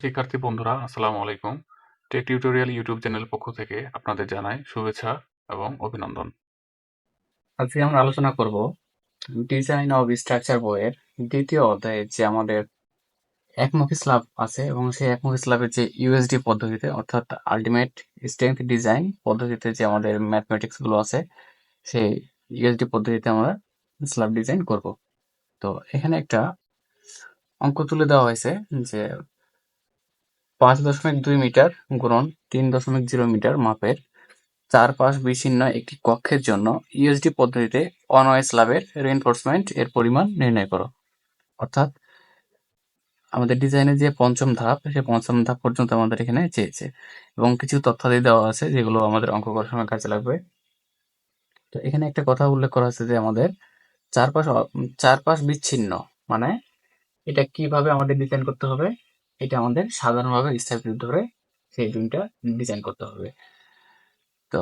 শিক্ষার্থী বন্ধুরা, আসসালামু আলাইকুম। টেক টিউটোরিয়াল ইউটিউব চ্যানেল পক্ষ থেকে আপনাদের জানাই শুভেচ্ছা এবং অভিনন্দন। আজকে আমরা আলোচনা করব ডিজাইন অফ স্ট্রাকচার বইয়ের দ্বিতীয় অধ্যায়ে যে আমাদের একমুখী স্ল্যাব আছে এবং সেই একমুখী স্ল্যাবের যে ইউএসডি পদ্ধতিতে, অর্থাৎ আলটিমেট স্ট্রেংথ ডিজাইন পদ্ধতিতে যে আমাদের ম্যাথমেটিক্সগুলো আছে, সেই ইউএসডি পদ্ধতিতে আমরা স্ল্যাব ডিজাইন করব। তো এখানে একটা অঙ্ক তুলে দেওয়া হয়েছে যে পাঁচ দশমিক দুই মিটার গুণন তিন দশমিক জিরো মিটার মাপের চার পাশ বিচ্ছিন্ন একটি কক্ষের জন্য ইউএসডি পদ্ধতিতে অনয় স্ল্যাবের রেইনফোর্সমেন্ট এর পরিমাণ নির্ণয় করো। অর্থাৎ আমাদের ডিজাইনের যে পঞ্চম ধাপ, সে পঞ্চম ধাপ পর্যন্ত আমাদের এখানে চেয়েছে এবং কিছু তথ্যাদি দেওয়া আছে যেগুলো আমাদের অঙ্ক করার সময় কাজে লাগবে। তো এখানে একটা কথা উল্লেখ করা আছে যে আমাদের চারপাশ চারপাশ বিচ্ছিন্ন মানে এটা কীভাবে আমাদের ডিজাইন করতে হবে? এটা আমাদের সাধারণভাবে স্থাপিত ধরে সেই রুমটা ডিজাইন করতে হবে। তো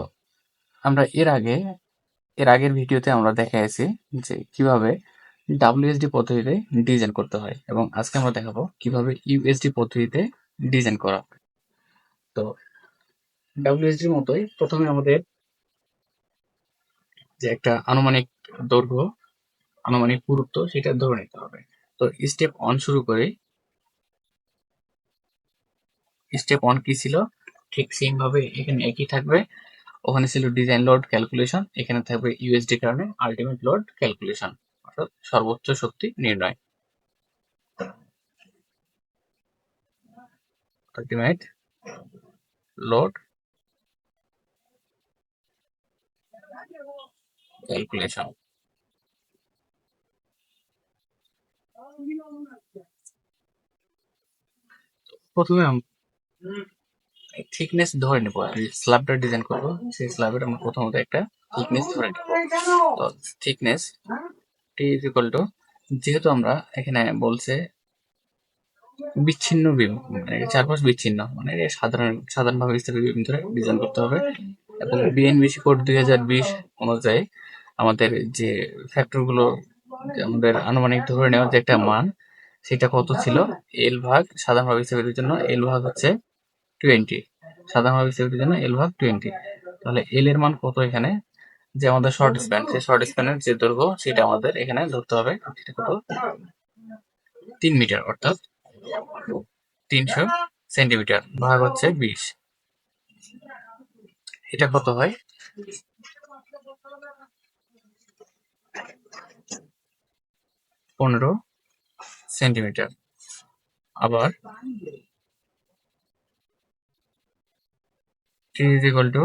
আমরা এর আগে, এর আগের ভিডিওতে আমরা দেখা দেখাইছি যে কীভাবে ডাব্লিউএসডি পদ্ধতিতে ডিজাইন করতে হয় এবং আজকে আমরা দেখাবো কীভাবে ইউএসডি পদ্ধতিতে ডিজাইন করা তো ডাব্লিউএসডির মতোই প্রথমে আমাদের যে একটা আনুমানিক দৈর্ঘ্য, আনুমানিক পুরুত্ব সেটা ধরে নিতে হবে। তো স্টেপ অন শুরু করে। স্টেপ অন কি ছিল? ঠিক সেম ভাবে এখানে একই থাকবে। ওখানে ছিল ডিজাইন লোড ক্যালকুলেশন এখানে থাকবে ইউএসডি কারণে আলটিমেট লোড ক্যালকুলেশন অর্থাৎ সর্বোচ্চ শক্তি নির্ণয়। আলটিমেট লোড ক্যালকুলেশন প্রথমে থিকনেস ধরে নেব স্ল্যাবটা ডিজাইন করব। সেই স্ল্যাবের আমরা প্রথমত একটা থিকনেস ধরে নেব। তো thickness T is equal to যেহেতু আমরা এখানে বলছে বিচ্ছিন্ন বিম মানে চারপাশ বিচ্ছিন্ন মানে সাধারণ, সাধারণভাবে স্থাপিত বিম ধরে ডিজাইন করতে হবে। এবং বিএনবিসি কোড দুই হাজার বিশ অনুযায়ী আমাদের যে ফ্যাক্টরগুলো যে আমাদের আনুমানিক ধরে নেওয়ার যে একটা মান, সেটা কত ছিল? এল ভাগ সাধারণভাবে স্থাপিতের জন্য এল ভাগ হচ্ছে টোয়েন্টি। সাধারণভাবে স্থাপিতের জন্য এল ভাগ টোয়েন্টি। তাহলে এল এর মান কত এখানে? যে আমাদের শর্ট স্প্যান সেই শর্ট স্প্যানের যে দৈর্ঘ্য, সেটা আমাদের এখানে ধরতে হবে, সেটা কত? তিন মিটার, অর্থাৎ তিনশো সেন্টিমিটার, ভাগ হচ্ছে বিশ। এটা কত হয়? পনেরো সেন্টিমিটার। আবার is equal to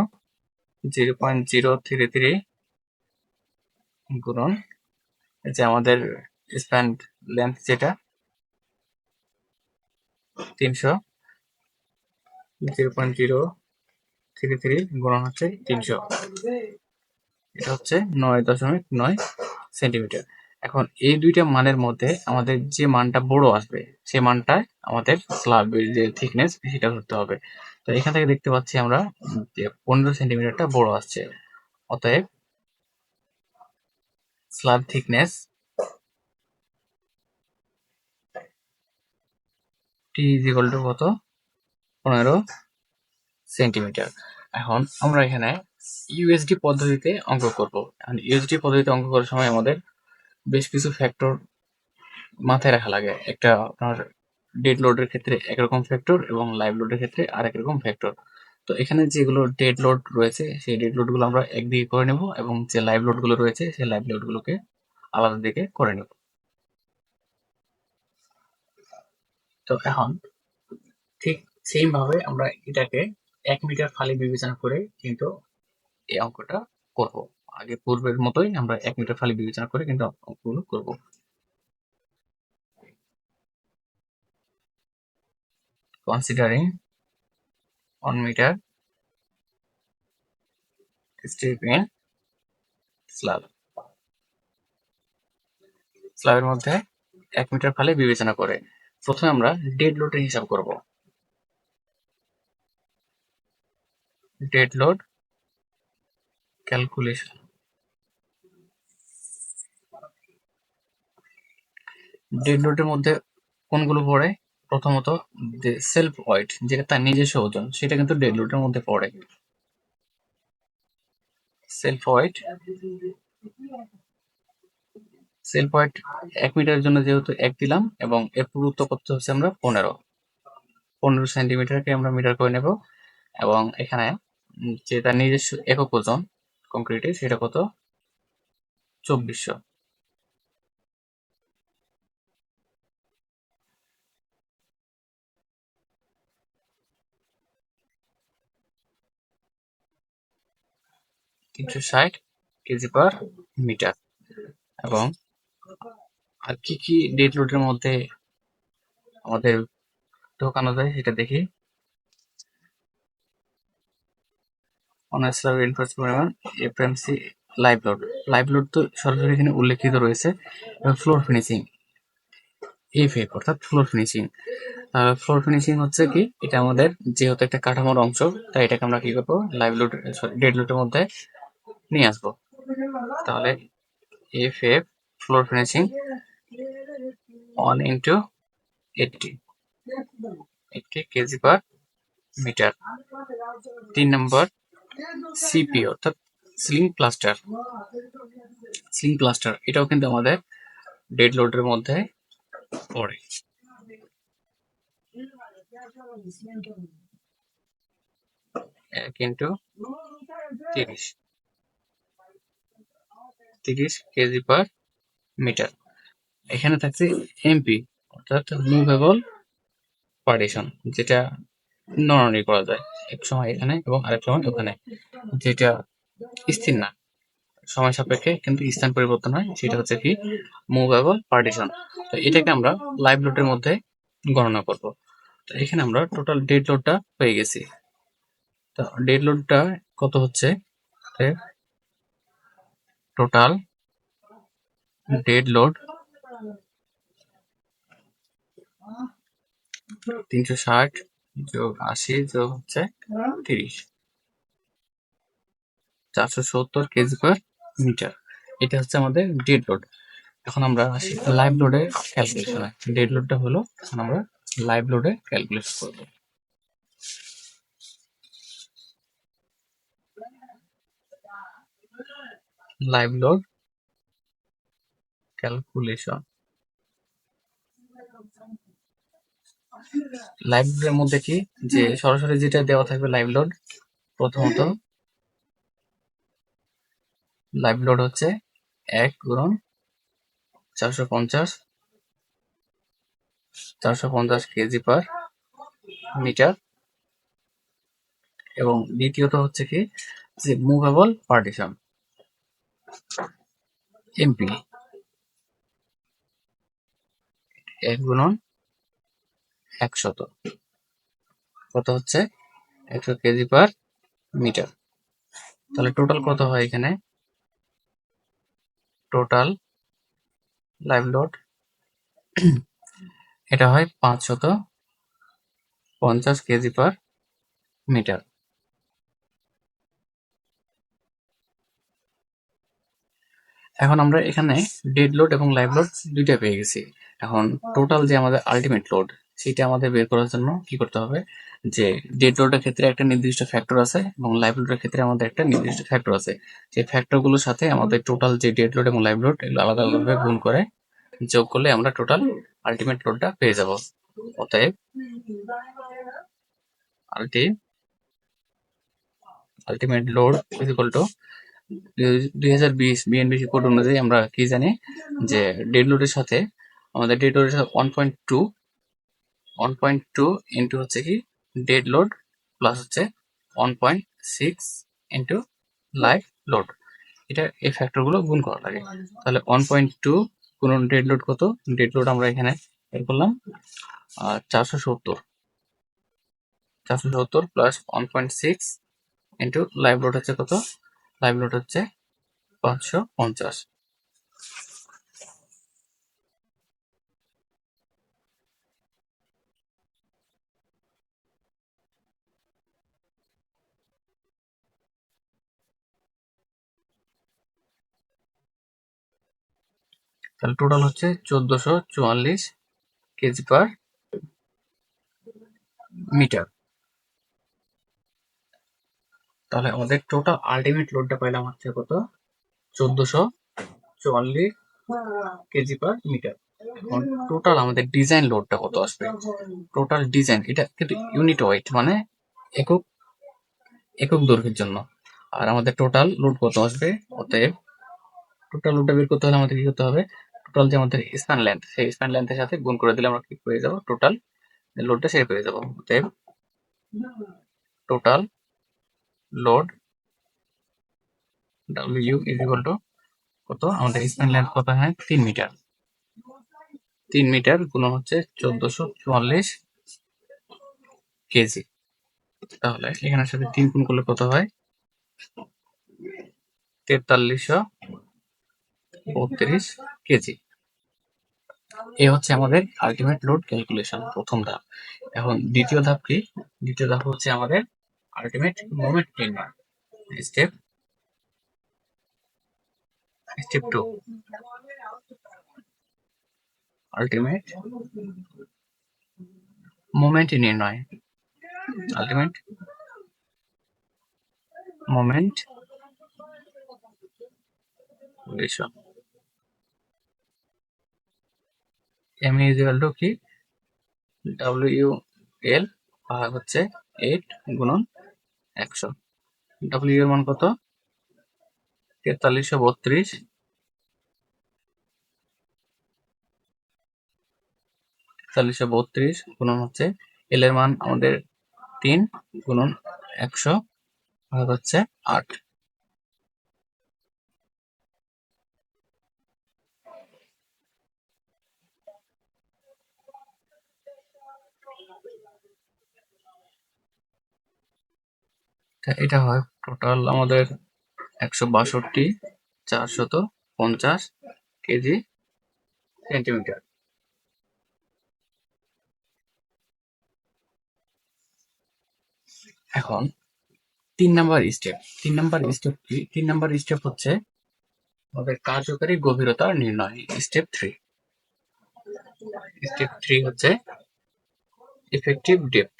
zero point zero three three গুণন। যে আমাদের স্প্যান লেন্থ যেটা, তিনশো। Zero point zero three three গুণন হচ্ছে তিনশো। এটা হচ্ছে নয় দশমিক নয় সেন্টিমিটার। এখন এই দুইটা মানের মধ্যে আমাদের যে মানটা বড় আসবে সেই মানটা আমাদের স্ল্যাবের যে থিকনেস সেটা ধরতে হবে। এখান থেকে দেখতে পাচ্ছি আমরা যে পনেরো সেন্টিমিটারটা বড় আসছে। অতএব slab thickness T is to কত? পনেরো সেন্টিমিটার। এখন আমরা এখানে ইউএসডি পদ্ধতিতে অঙ্ক করব। এখন ইউএসডি পদ্ধতিতে অঙ্ক করার সময় আমাদের বেশ কিছু ফ্যাক্টর মাথায় রাখা লাগে। একটা আপনার ডেড লোডের ক্ষেত্রে একরকম ফ্যাক্টর এবং লাইভ লোডের ক্ষেত্রে আরেক রকম ফ্যাক্টর তো এখানে যেগুলো ডেড লোড রয়েছে, সেই ডেড লোডগুলো আমরা একদিকে করে নেব এবং যে লাইভ লোডগুলো রয়েছে, সেই লাইভ লোডগুলোকে আলাদা দিকে করে নেব। তো এখন ঠিক সেম ভাবে আমরা এটাকে এক মিটার ফালি বিবেচনা করে কিন্তু এই অঙ্কটা করব। আগে পূর্বের মতোই আমরা এক মিটার ফালি বিবেচনা করে কিন্তু অঙ্কগুলো করব। Considering 1 meter strip in slab. স্ল্যাবের মধ্যে এক মিটার ফালে বিবেচনা করে প্রথমে আমরা ডেড লোডের হিসাব করব। ডেড লোড ক্যালকুলেশন ডেড লোডের মধ্যে কোনগুলো পড়ে? প্রথমত যে সেলফ ওয়েট যেটা তার নিজস্ব ওজন, সেটা কিন্তু ডেড লোডের মধ্যে পড়ে। সেলফ ওয়েট সেলফ ওয়েট এক মিটারের জন্য যেহেতু এক দিলাম এবং এর পুরুত্ব করতে হচ্ছে আমরা পনেরো। পনেরো সেন্টিমিটারকে আমরা মিটার করে নেব এবং এখানে যে তার নিজস্ব একক ওজন কংক্রিটে সেটা কত? চব্বিশশো। তিনশো ষাট কেজি পার মিটার। এবং আর কি কি ডেড লোডের মধ্যে আমাদের ঢোকানো যায় সেটা দেখি। অনার্স পরিমাণ FMC live load live load তো সরাসরি এখানে উল্লেখিত রয়েছে। এবং ফ্লোর ফিনিশিং এফএফ অর্থাৎ ফ্লোর ফিনিশিং ফ্লোর ফিনিশিং হচ্ছে কি? এটা আমাদের যেহেতু একটা কাঠামোর অংশ, তাই এটাকে আমরা কি করব? লাইভ লোড সরি ডেড লোডের মধ্যে নিয়ে আসব। তাহলে F F floor finishing one into eighty eighty KG per meter তিন নম্বর সিপি অর্থাৎ স্লিং প্লাস্টার স্লিং প্লাস্টার এটাও কিন্তু আমাদের ডেড লোডের মধ্যে পড়ে। এক ইন্টু তিরিশ। তিরিশ কেজি পার মিটার এখানে থাকছে এমপি অর্থাৎ মুভেবল পার্টিশন যেটা নড়ানড়ি করা যায় এক সময় এখানে এবং আরেক সময় ওখানে, যেটা স্থির না। সময় সাপেক্ষে কিন্তু স্থান পরিবর্তন হয়, সেটা হচ্ছে কি মুভেবল পার্টিশন তো এটাকে আমরা লাইভ লোডের মধ্যে গণনা করব। তো এখানে আমরা টোটাল ডেড লোডটা পেয়ে গেছি। তো ডেড লোডটা কত হচ্ছে? টোটাল ডেড লোড তিনশো ষাট যোগ আশি যোগ হচ্ছে তিরিশ। চারশো সত্তর কেজি পার মিটার। এটা হচ্ছে আমাদের ডেড লোড। এখন আমরা আসি লাইভ লোডের ক্যালকুলেশনে। ডেড লোডটা হলো, এখন আমরা লাইভ লোডে ক্যালকুলেশন করব। Live load? ক্যালকুলেশন লাইভ লোডের মধ্যে কি? যে সরাসরি যেটা দেওয়া থাকবে লাইভ লোড প্রথমত লাইভ লোড হচ্ছে এক গুণন চারশো পঞ্চাশ চারশো পঞ্চাশ কেজি পার মিটার। এবং দ্বিতীয়ত হচ্ছে কি? যে মুভেবল পার্টিশন এমপি এক গুণন একশত কত হচ্ছে? একশো কেজি পার মিটার। তাহলে টোটাল কত হয় এখানে? টোটাল লাইভ লোড এটা হয় পাঁচশত পঞ্চাশ কেজি পার মিটার। এখন আমরা এখানে ডেড লোড এবং লাইভ লোড দুইটা পেয়ে গেছি। এখন টোটাল যে আমাদের আলটিমেট লোড সেটা আমাদের বের করার জন্য কি করতে হবে? যে ডেড লোডের ক্ষেত্রে একটা নির্দিষ্ট ফ্যাক্টর আছে এবং লাইভ লোডের ক্ষেত্রে আমাদের একটা নির্দিষ্ট ফ্যাক্টর আছে। সেই ফ্যাক্টরগুলোর সাথে আমাদের টোটাল যে ডেড লোড এবং লাইভ লোড এগুলো আলাদা আলাদাভাবে গুণ করে যোগ করলে আমরা টোটাল আলটিমেট লোডটা পেয়ে যাব। অতএব আলটি ultimate load is equal to দুই হাজার বিশ বিএনবিসি কোড অনুযায়ী আমরা কি জানি যে ডেড লোডের সাথে আমাদের ডেড লোডের সাথে one point two one point two into হচ্ছে কি ডেড লোড প্লাস হচ্ছে one point six into live load এটা এই ফ্যাক্টরগুলো গুণ করা লাগে। তাহলে ওয়ান পয়েন্ট টু কোন ডেড লোড কত? ডেড লোড আমরা এখানে বের করলাম চারশো সত্তর। চারশো সত্তর plus one point six into live load হচ্ছে কত? লাইভ লোড হচ্ছে পাঁচশো পঞ্চাশ। তাহলে টোটাল হচ্ছে চোদ্দশো চুয়াল্লিশ কেজি পার মিটার তাহলে আমাদের টোটাল আলটিমেট লোডটা পাইলাম হচ্ছে কত? চোদ্দশো চুয়াল্লিশ কেজি পার মিটার টোটাল আমাদের ডিজাইন লোডটা কত আসবে? টোটাল ডিজাইন এটা কিন্তু ইউনিট ওয়েট মানে একক একক দৈর্ঘ্যের জন্য। আর আমাদের টোটাল লোড কত আসবে? অতএব টোটাল লোডটা বের করতে হলে আমাদের কি করতে হবে? টোটাল যে আমাদের স্প্যান লেন্থ সেই স্প্যান লেন্থের সাথে গুণ করে দিলে আমরা কি পেয়ে যাব? টোটাল লোডটা সেরে পেয়ে যাব। অতএব total load W is equal to কত? আমাদের স্প্যান লেন্থ কত হয়? তিন মিটার তিন মিটার গুণন হচ্ছে চোদ্দশো চুয়াল্লিশ কেজি। তাহলে এখানের সাথে তিন গুণ করলে কত হয়? তেতাল্লিশশো বত্রিশ কেজি। এ হচ্ছে আমাদের আলটিমেট লোড ক্যালকুলেশন প্রথম ধাপ। এখন দ্বিতীয় ধাপ কি? দ্বিতীয় ধাপ হচ্ছে আমাদের আলটিমেট মোমেন্ট নির্ণয় step step two ultimate moment নির্ণয় আলটিমেট মোমেন্ট এম ইজ কি ডাব্লিউ এল হচ্ছে এইট গুণন একশো। ডাব্লিউ এর মান কত? তেতাল্লিশশো বত্রিশ। তেতাল্লিশশো বত্রিশ গুণন হচ্ছে এল এর মান আমাদের তিন গুণন একশো, ভাগ হচ্ছে আট। এটা হয় টোটাল আমাদের একশো বাষট্টি, চারশত পঞ্চাশ কেজি সেন্টিমিটার এখন তিন নাম্বার স্টেপ তিন নাম্বার স্টেপ তিন নাম্বার স্টেপ হচ্ছে আমাদের কার্যকারী গভীরতা নির্ণয় স্টেপ থ্রি স্টেপ থ্রি হচ্ছে ইফেক্টিভ ডেপথ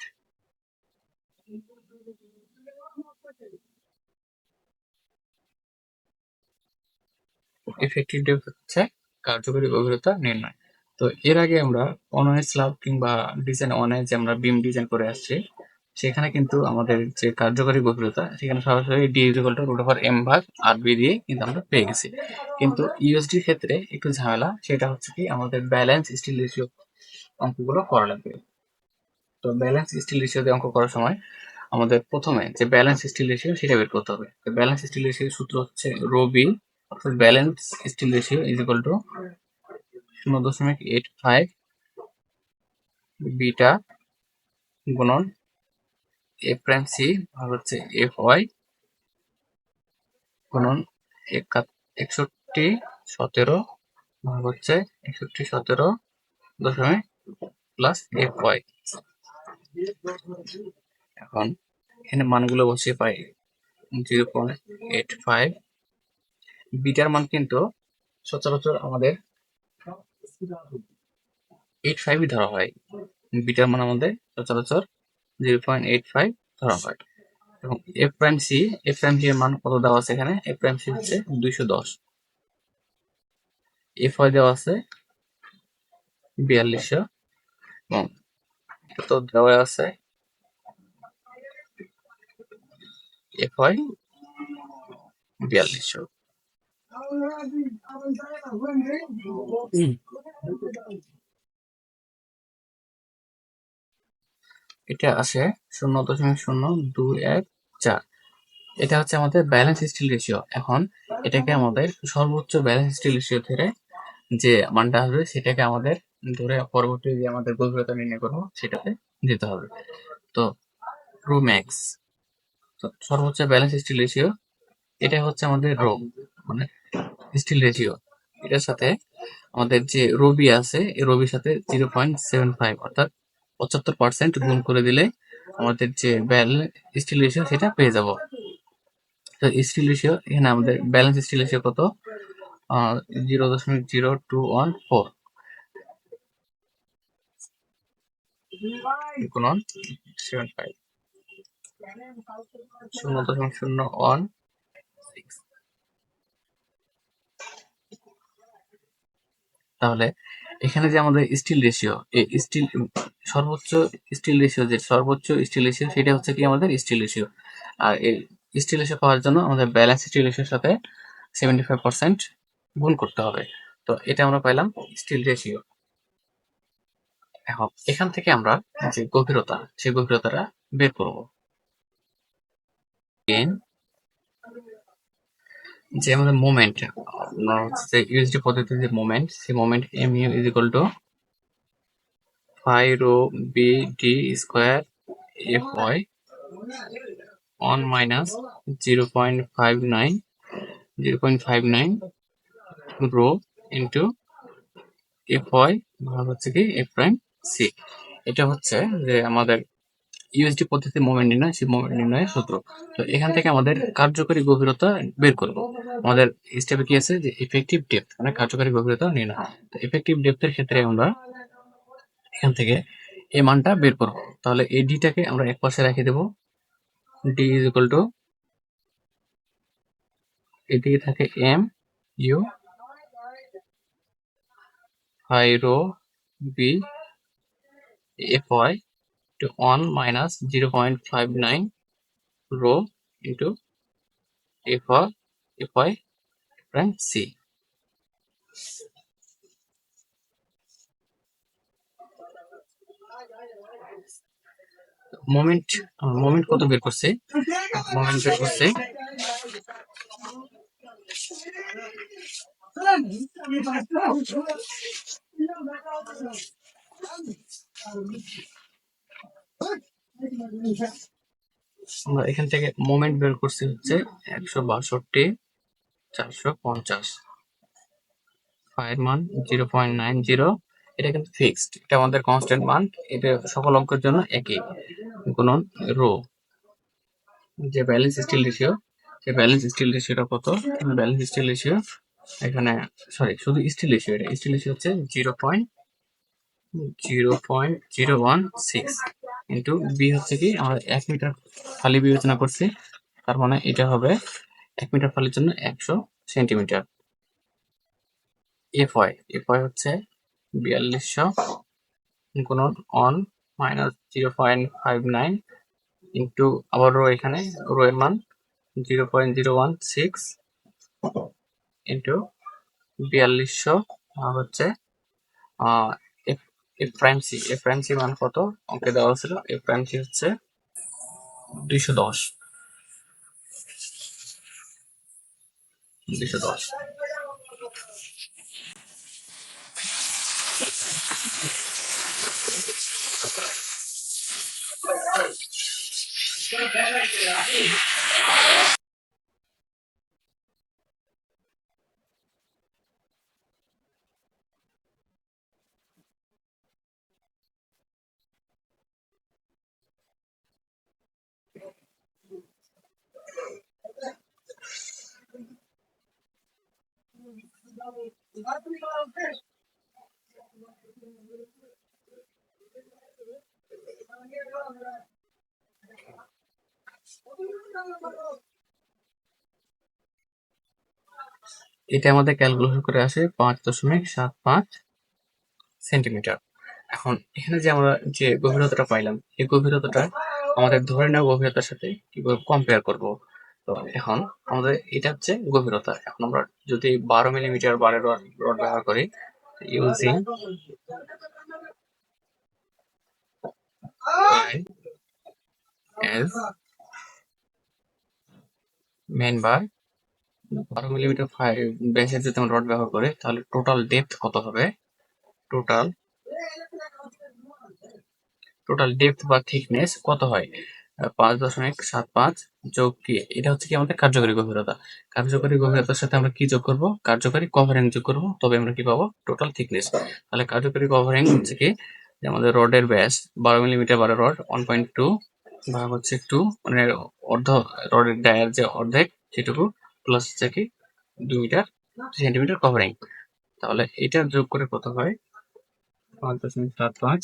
ইফেক্টিভ ডেপথ হচ্ছে কার্যকরী গভীরতা নির্ণয়। তো এর আগে আমরা অনয় স্ল্যাব কিংবা ডিজাইন অনয় যে আমরা বিম ডিজাইন করে আসছি, সেখানে কিন্তু আমাদের যে কার্যকরী গভীরতা সেখানে সরাসরি D equal root over M ভাগ আর বি দিয়ে কিন্তু আমরা পেয়ে গেছি। কিন্তু ইউএসডি ক্ষেত্রে একটু ঝামেলা, সেটা হচ্ছে কি আমাদের ব্যালেন্স স্টিল রেশিও অঙ্কগুলো করা লাগবে। তো ব্যালেন্স স্টিল রেশিও দিয়ে অঙ্ক করার সময় আমাদের প্রথমে যে ব্যালেন্স স্টিল রেশিও সেটা বের করতে হবে। তো ব্যালেন্স স্টিল রেশিওর সূত্র হচ্ছে রো অর্থাৎ balance steel ratio is equal to শূন্য দশমিক এইট ফাইভ বিটা গুণন এ প্রাইম সি ভাগ হচ্ছে এফ ওয়াই গুণন একা- একষট্টি সতেরো ভাগ হচ্ছে একষট্টি সতেরো দশমিক প্লাস এফ ওয়াই এখন এখানে মানগুলো বসিয়ে পাই। জিরো পয়েন্ট এইট ফাইভ বিটার মান কিন্তু সচরাচর আমাদের এইট ফাইভই ধরা হয়। বিটার মান আমাদের সচরাচর জিরো পয়েন্ট এইট ফাইভ ধরা হয়। এবং F prime C F prime C এর মান কত দেওয়া আছে এখানে? এফ প্রাইম সি হচ্ছে দুইশো দশ। এফ ওয়াই দেওয়া আছে বিয়াল্লিশশো। এবং কত দেওয়া আছে? এফ ওয়াই বিয়াল্লিশশো। এটা আসে শূন্য দশমিক শূন্য দুই এক চার। এটা হচ্ছে আমাদের ব্যালেন্স স্টিল রেশিও এখন এটাকে আমাদের সর্বোচ্চ ব্যালেন্স স্টিল রেশিও ধরে যে মানটা আসবে সেটাকে আমাদের ধরে পরবর্তী যে আমাদের গভীরতা নির্ণয় করব সেটাতে দিতে হবে। তো রো ম্যাক্স সর্বোচ্চ ব্যালেন্স স্টিল রেশিও এটা হচ্ছে আমাদের রো মানে স্টিল রেশিও এটার সাথে আমাদের যে রবি আছে, এই রবির সাথে জিরো পয়েন্ট সেভেন ফাইভ অর্থাৎ পঁচাত্তর পার্সেন্ট গুণ করে দিলে আমাদের যে স্টিল রেশিও সেটা পেয়ে যাব। তো স্টিল রেশিও এখানে আমাদের ব্যালেন্স স্টিল রেশিও কত? জিরো দশমিক জিরো টু ওয়ান ফোর শূন্য দশমিক শূন্য ওয়ান তাহলে এখানে যে আমাদের স্টিল রেশিও এই স্টিল সর্বোচ্চ স্টিল রেশিও যে সর্বোচ্চ স্টিল রেশিও সেটা হচ্ছে কি আমাদের স্টিল রেশিও আর এই স্টিল রেশিও পাওয়ার জন্য আমাদের ব্যালেন্স স্টিল রেশিওর সাথে সেভেন্টি ফাইভ পার্সেন্ট গুণ করতে হবে। তো এটা আমরা পাইলাম স্টিল রেশিও এখন এখান থেকে আমরা যে গভীরতা, সেই গভীরতাটা বের করব। যে আমাদের মোমেন্ট হচ্ছে ইউএসডি পদ্ধতির যে মোমেন্ট সেই moment M U is equal to five rho B D square F Y one minus zero point five nine zero point five nine rho into F Y হচ্ছে কি এফ প্রাইম সি এটা হচ্ছে যে আমাদের USD পদ্ধতি moment নির্ণয়, সেই moment নির্ণয়ের সূত্র। তো এখান থেকে আমাদের কার্যকরী গভীরতা বের করব। আমাদের স্টেপে কি আছে? যে ইফেক্টিভ ডেপথ মানে কার্যকরী গভীরতা নির্ণয়। তো ইফেক্টিভ ডেপথের ক্ষেত্রে আমরা এখান থেকে এই মানটা বের করব। তাহলে এই ডিটাকে আমরা এক পাশে রেখে দেব। ডি ইজ ইকুয়াল টু এদিকে থাকে M U phi rho B F Y to 1 minus 0.59 rho into f of fy prime c moment moment কত বের করছে মোমেন্ট বের করছে আমরা এখান থেকে মোমেন্ট বের করছি হচ্ছে একশো বাষট্টি, চারশো পঞ্চাশ। ফাইভ মান জিরো পয়েন্ট নাইন জিরো এটা কিন্তু ফিক্সড এটা আমাদের কনস্ট্যান্ট মান, এটা সকল অঙ্কের জন্য একই। গুণন রো। যে ব্যালেন্স স্টিল রেশিও সে ব্যালেন্স স্টিল রেশিওটা কত? ব্যালেন্স স্টিল রেশিও এখানে সরি শুধু স্টিল রেশিও এটা স্টিল রেশিও হচ্ছে zero point zero point zero one six into B হচ্ছে কি, আমরা এক মিটার ফালি বিবেচনা করছি। তার মানে এটা হবে এক মিটার ফালির জন্য একশো centimetre. F Y F Y হচ্ছে বিয়াল্লিশশো গুণন one minus zero point five nine into আবার রো এখানে, রো এর মান zero point zero one six into বিয়াল্লিশশো হচ্ছে এফ প্রাইম সি এফ মান কত? অঙ্কে দেওয়া ছিল এফ প্রাইম হচ্ছে দুইশো দশ। দুইশো দশ। এটা আমাদের ক্যালকুলেশন করে আসে পাঁচ দশমিক সাত পাঁচ সেন্টিমিটার এখন এখানে যে আমরা যে গভীরতাটা পাইলাম, এই গভীরতাটা আমাদের ধরে নেওয়া গভীরতার সাথে কীভাবে কম্পেয়ার করব? তো এখন আমাদের এটা হচ্ছে গভীরতা, এখন আমরা যদি বারো মিলিমিটার বারে রড রড ব্যবহার করি ইউজিং as মেন বার বারো মিলিমিটার ব্যাসের যদি আমরা রড ব্যবহার করি, তাহলে টোটাল ডেপথ কত হবে? টোটাল টোটাল ডেপথ বা থিকনেস কত হয়? পাঁচ দশমিক সাত পাঁচ যোগ কি? এটা হচ্ছে কি আমাদের কার্যকরী গভীরতা। কার্যকরী গভীরতার সাথে আমরা কি যোগ করব? কার্যকরী কভারিং যোগ করব। তবে আমরা কি পাবো? টোটাল থিকনেস তাহলে কার্যকরী কভারিং হচ্ছে কি আমাদের রডের ব্যাস বারো মিলিমিটার বারো রড ওয়ান পয়েন্ট টু ভাগ হচ্ছে টু মানে অর্ধ রডের ডায়ার যে অর্ধেক সেটুকু প্লাস হচ্ছে কি দুই মিটার সেন্টিমিটার কভারিং তাহলে এটা যোগ করে কত হয়? পাঁচ দশমিক সাত পাঁচ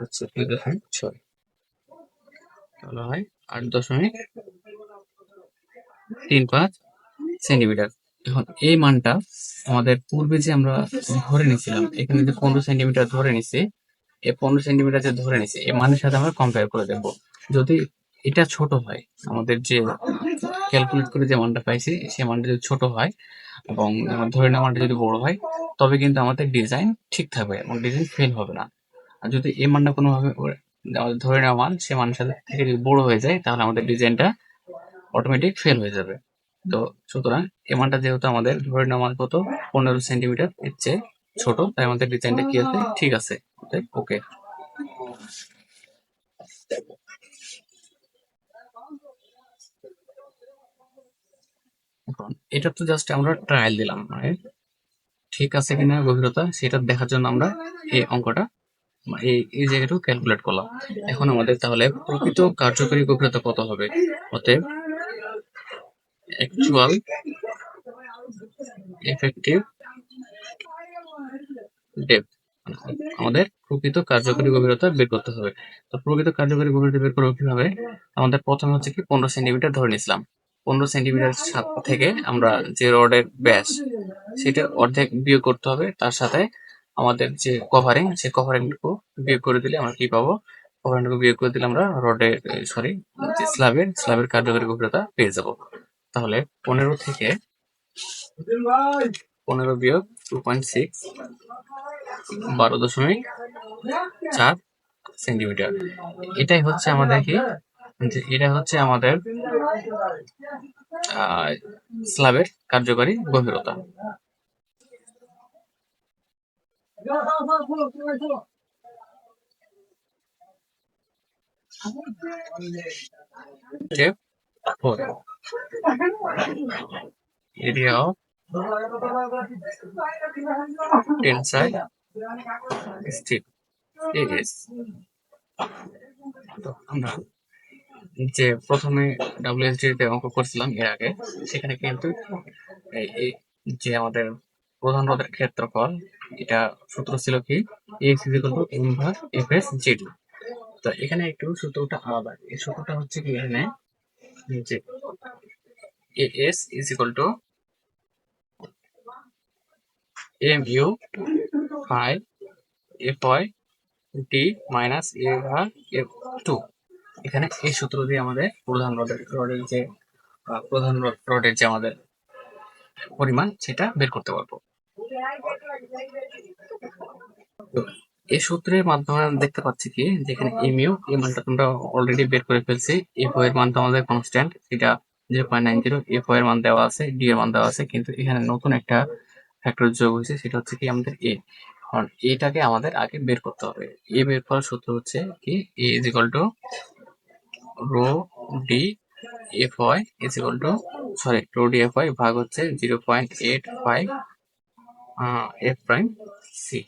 হচ্ছে দুই দশমিক ছয়। তাহলে হয়। আট দশমিক তিন পাঁচ সেন্টিমিটার। এখন এই মানটা আমাদের পূর্বে যে আমরা ধরে নিয়েছিলাম, এখানে যে পনেরো সেন্টিমিটার ধরে নিছি এই পনেরো সেন্টিমিটার যে ধরে নিছি এই মানের সাথে আমরা কম্পেয়ার করে দেখব। যদি এটা ছোট হয়, আমাদের যে ক্যালকুলেট করে যে মানটা পাইছি, সেই মানটা যদি ছোট হয় এবং ধরে নেওয়া মানটা যদি বড় হয়, তবে কিন্তু আমাদের ডিজাইন ঠিক থাকবে এবং ডিজাইন ফেল হবে না। আর যদি এই মানটা কোনোভাবে ধরে নেওয়া মান, সে মানের থেকে যদি বড় হয়ে যায়, তাহলে আমাদের ডিজাইনটা অটোমেটিক ফেল হয়ে যাবে। তো সুতরাং এই মানটা যেহেতু আমাদের ধরে নেওয়া মান কত? পনেরো সেন্টিমিটার এর চেয়ে ছোট, তাই আমাদের ডিজাইনটা কি আছে? ঠিক আছে। ওকে এটা তো জাস্ট আমরা ট্রায়াল দিলাম মানে ঠিক আছে কিনা গভীরতা, সেটা দেখার জন্য আমরা এই অঙ্কটা এই এই জায়গাটুকু ক্যালকুলেট করলাম। এখন আমাদের তাহলে প্রকৃত কার্যকরী গভীরতা কত হবে? অতএব অ্যাকচুয়াল এফেক্টিভ ডেপথ আমাদের প্রকৃত কার্যকরী গভীরতা বের করতে হবে। তো প্রকৃত কার্যকরী গভীরতা বের করব কীভাবে? আমাদের প্রথমে হচ্ছে কি পনেরো সেন্টিমিটার ধরে নিয়েছিলাম। পনেরো সেন্টিমিটার থেকে আমরা যে রডের ব্যাস, সেটা অর্ধেক বিয়োগ করতে হবে। তার সাথে আমাদের যে কভারিং সেই কভারিংটুকু বিয়োগ করে দিলে আমরা কি পাবো? কভারিংটুকু বিয়োগ করে দিলে আমরা রডের সরি স্ল্যাবের স্ল্যাবের কার্যকরী গভীরতা পেয়ে যাব। তাহলে পনেরো থেকে পনেরো বিয়োগ টু পয়েন্ট সিক্স বারো দশমিক চার সেন্টিমিটার এটাই হচ্ছে আমাদের কি? এটা হচ্ছে আমাদের স্ল্যাবের কার্যকরী গভীরতা। Step four area of tensile steel areas তো আমরা যে প্রথমে ডাব্লিউএসডি তে অঙ্ক করছিলাম এর আগে, সেখানে কিন্তু এই যে আমাদের প্রধান রোধের ক্ষেত্রফল এটা সূত্র ছিল কি? এক্স ইকুয়াল টু ভাগ এফ এস জিডি তো এখানে একটু সূত্রটা আলাদা। এই সূত্রটা হচ্ছে কি এখানে? যে A S is equal to M U five F Y D minus A ভাগ এফ টু এখানে এই সূত্র দিয়ে আমাদের প্রধান রডের রডের যে প্রধান রড- রডের যে আমাদের পরিমাণ, সেটা বের করতে পারব। এই সূত্রের মাধ্যমে আমরা দেখতে পাচ্ছি কি যেখানে এমইউ, এই মানটা তোমরা অলরেডি বের করে ফেলছি। এফ এর মান আমাদের কনস্ট্যান্ট এটা zero point nine zero F এর মান দেওয়া আছে ডি এর মান দেওয়া আছে, কিন্তু এখানে নতুন একটা ফ্যাক্টর যোগ হয়েছে, সেটা হচ্ছে কি আমাদের এ কারণ এটাকে আমাদের আগে বের করতে হবে। এ বের করার সূত্র হচ্ছে কি A is equal to rho D F Y is equal to sorry rho D F Y ভাগ হচ্ছে zero point eight five F prime C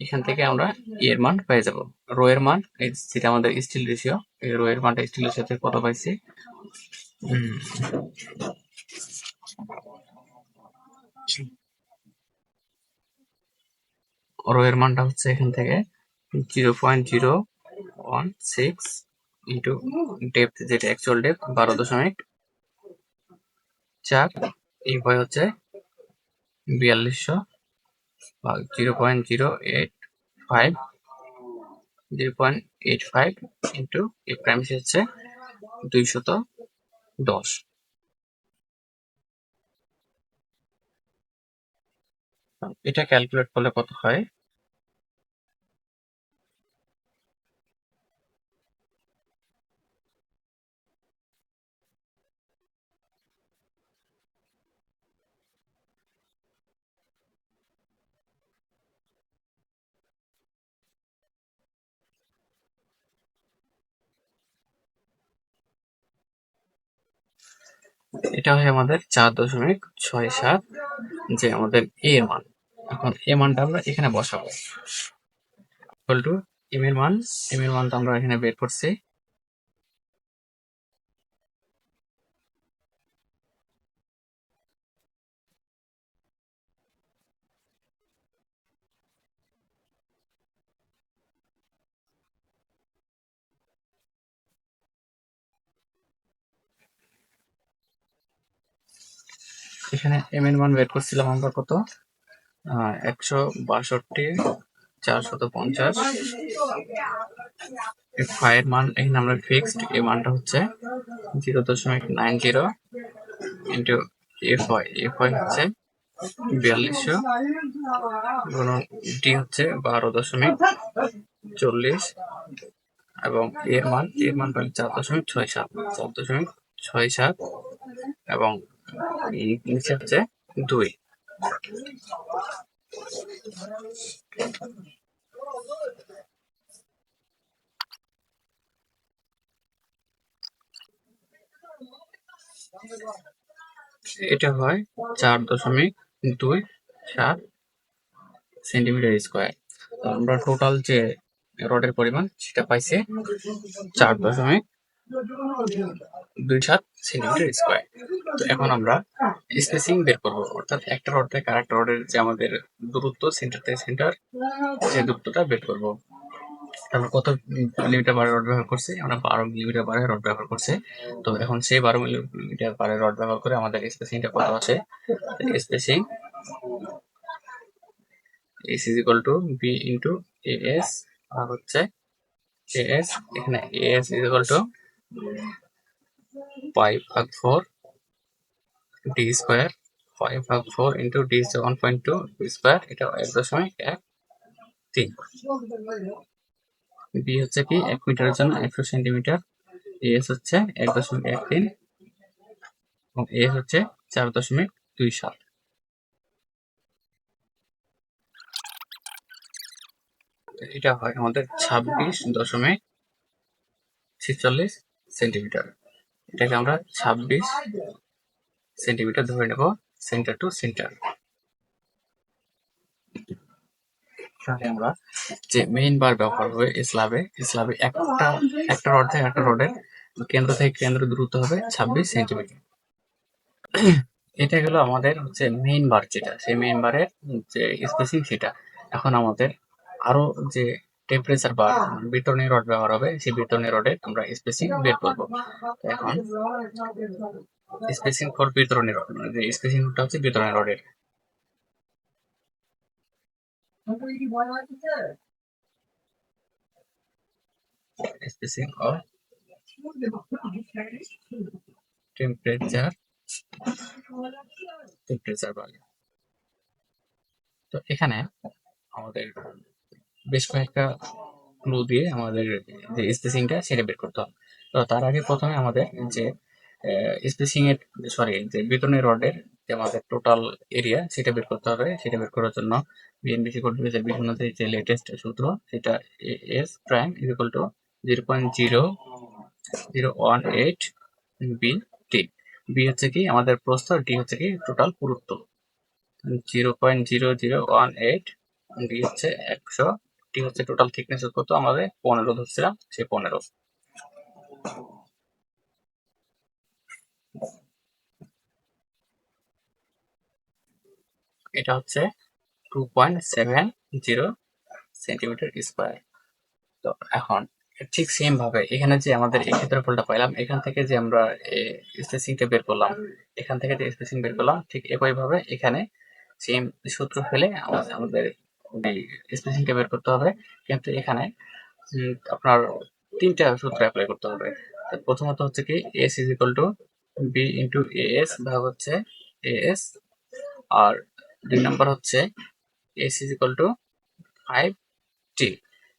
এখান থেকে আমরা ই এর মান পেয়ে যাব। রো এর মান যেটা আমাদের স্টিল রেশিও এই রো এর মানটা স্টিল রেশিওতে কত পাইছি? রো এর মানটা হচ্ছে এখান থেকে zero point zero one six into depth যেটা অ্যাকচুয়াল ডেপথ বারো দশমিক চার। এই হয় হচ্ছে বিয়াল্লিশশো ভাগ zero point zero eight five zero point eight five into এই প্রাইম হচ্ছে দুইশত দশ। এটা ক্যালকুলেট করলে কত হয়? এটা হয় আমাদের চার দশমিক ছয় সাত, যে আমাদের এ এর মান। এখন এ মানটা আমরা এখানে বসাবো। ইকুয়াল টু এম এর মান এম এর মানটা আমরা এখানে বের করছি। এখানে এম এর মান বের করছিলাম আমরা কত? একশো বাষট্টি, চারশত পঞ্চাশ। ফাইভ মান এখানে আমরা ফিক্সড এই মানটা হচ্ছে জিরো দশমিক nine zero into F Y F Y হচ্ছে বিয়াল্লিশশো গুণন ডি হচ্ছে বারো দশমিক চল্লিশ এবং এর মান এর মান পাইলে চার দশমিক ছয় সাত, চার দশমিক ছয় সাত এবং এই হচ্ছে দুই। এটা হয় চার দশমিক দুই সাত সেন্টিমিটার স্কোয়ার। আমরা টোটাল যে রডের পরিমাণ, সেটা পাইছে চার দশমিক দুই সাত সেন্টিমিটার এখন আমরা স্পেসিং বের করব। অর্থাৎ একটা রড থেকে আরেকটা রডের যে আমাদের দূরত্ব সেন্টার থেকে সেন্টার যে দূরত্বটা বের করব। আমরা কত মিলিমিটার বারে রড ব্যবহার করছি? আমরা বারো মিলিমিটার বারে রড ব্যবহার করছি। তো এখন সেই বারো মিলিমিটার বারে রড ব্যবহার করে আমাদের স্পেসিংটা কত আছে? Spacing S is equal to B into A S R হচ্ছে এ এস এখানে A S is equal to five ভাগ ফোর ডি স্কোয়ার ফাইভ ভাগ four into D one point two square এটা এক দশমিক এক তিন। বি হচ্ছে কি, এক মিটারের জন্য একশো সেন্টিমিটার। এস হচ্ছে এক দশমিক এক তিন এবং এ হচ্ছে চার দশমিক দুই সাত। এটা হয় আমাদের ছাব্বিশ দশমিক ছেচল্লিশ সেন্টিমিটার এটাকে আমরা ছাব্বিশ সেন্টিমিটার ধরে নেব সেন্টার টু সেন্টার তাহলে আমরা যে মেইন বার ব্যবহার হবে স্ল্যাবে স্ল্যাবে একটা একটা রড থেকে একটা রডের কেন্দ্র থেকে কেন্দ্র দূরত্ব হবে ছাব্বিশ সেন্টিমিটার এটা হলো আমাদের হচ্ছে মেইন বার যেটা, সেই মেইন বারের যে স্পেসিং সেটা। এখন আমাদের আরও যে টেম্পারেচার বার বিতরণী রড ব্যবহার হবে সেই বিতরণী রডে আমরা স্পেসিং বের করব। এখন স্পেসিং ফর বিতরণী রড যে স্পেসিংটা হচ্ছে বিতরণী রডের spacing of temperature temperature value তো এখানে আমাদের বেশ কয়েকটা ক্লু দিয়ে আমাদের যে স্পেসিংটা সেটা বের করতে হবে। তো তার আগে প্রথমে আমাদের যে স্পেসিং এর সরি যে বেতনের রডের যে আমাদের টোটাল এরিয়া সেটা বের করতে হবে। সেটা বের করার জন্য বিএনবিসি বেসের বিভিন্ন যে লেটেস্ট সূত্র, সেটা S prime is equal to zero point zero zero one eight B T B হচ্ছে কি, আমাদের প্রস্থ ডি হচ্ছে কি total পুরুত্ব। Zero point zero zero one eight D হচ্ছে একশো টি হচ্ছে টোটাল থিকনেস কত? আমাদের পনেরো ধরছিলাম, সে পনেরো। এটা হচ্ছে two point seven zero centimetre square তো এখন, ঠিক সেম ভাবে এখানে যে আমাদের এই ক্ষেত্রফলটা পাইলাম, এখান থেকে যে আমরা স্পেসিংটা বের করলাম, এখান থেকে যে স্পেসিং বের করলাম, ঠিক একই ভাবে এখানে সেম সূত্র ফেলে আমাদের স্পেসিংটা বের করতে হবে। কিন্তু এখানে আপনার তিনটা সূত্র অ্যাপ্লাই করতে হবে। প্রথমত হচ্ছে কি S is equal to B into S ভাগ হচ্ছে এস আর দুই নম্বর হচ্ছে S is equal to five T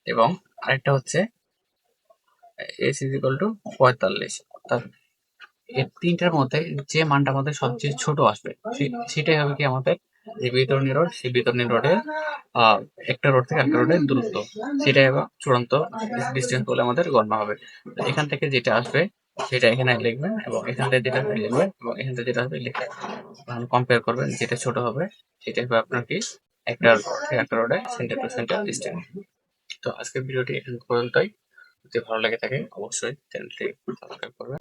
এবং আরেকটা হচ্ছে এস ইজ ইকুয়াল টু পঁয়তাল্লিশ। অর্থাৎ এই তিনটার মধ্যে যে মানটা আমাদের সবচেয়ে ছোট আসবে সেটাই হবে কি আমাদের যে বিতরণী রড সেই বিতরণী আহ, একটা রড থেকে একটা রডের দূরত্ব। সেটাই এবার চূড়ান্ত ডিস্টেন্স বলে আমাদের গণ্য হবে। এখান থেকে যেটা আসবে সেটা এখানে লিখবেন এবং এখান থেকে যেটা লিখবেন এবং এখান থেকে যেটা আসবে লিখবেন কম্পেয়ার করবেন যেটা ছোট হবে সেটাই হবে আপনার কি একটা রড একটা রোডে সেন্টার টু সেন্টার ডিস্টেন্স তো আজকের ভিডিওটি এখান পর্যন্তই। যদি ভালো লেগে থাকে অবশ্যই চ্যানেলটি সাবস্ক্রাইব করবেন।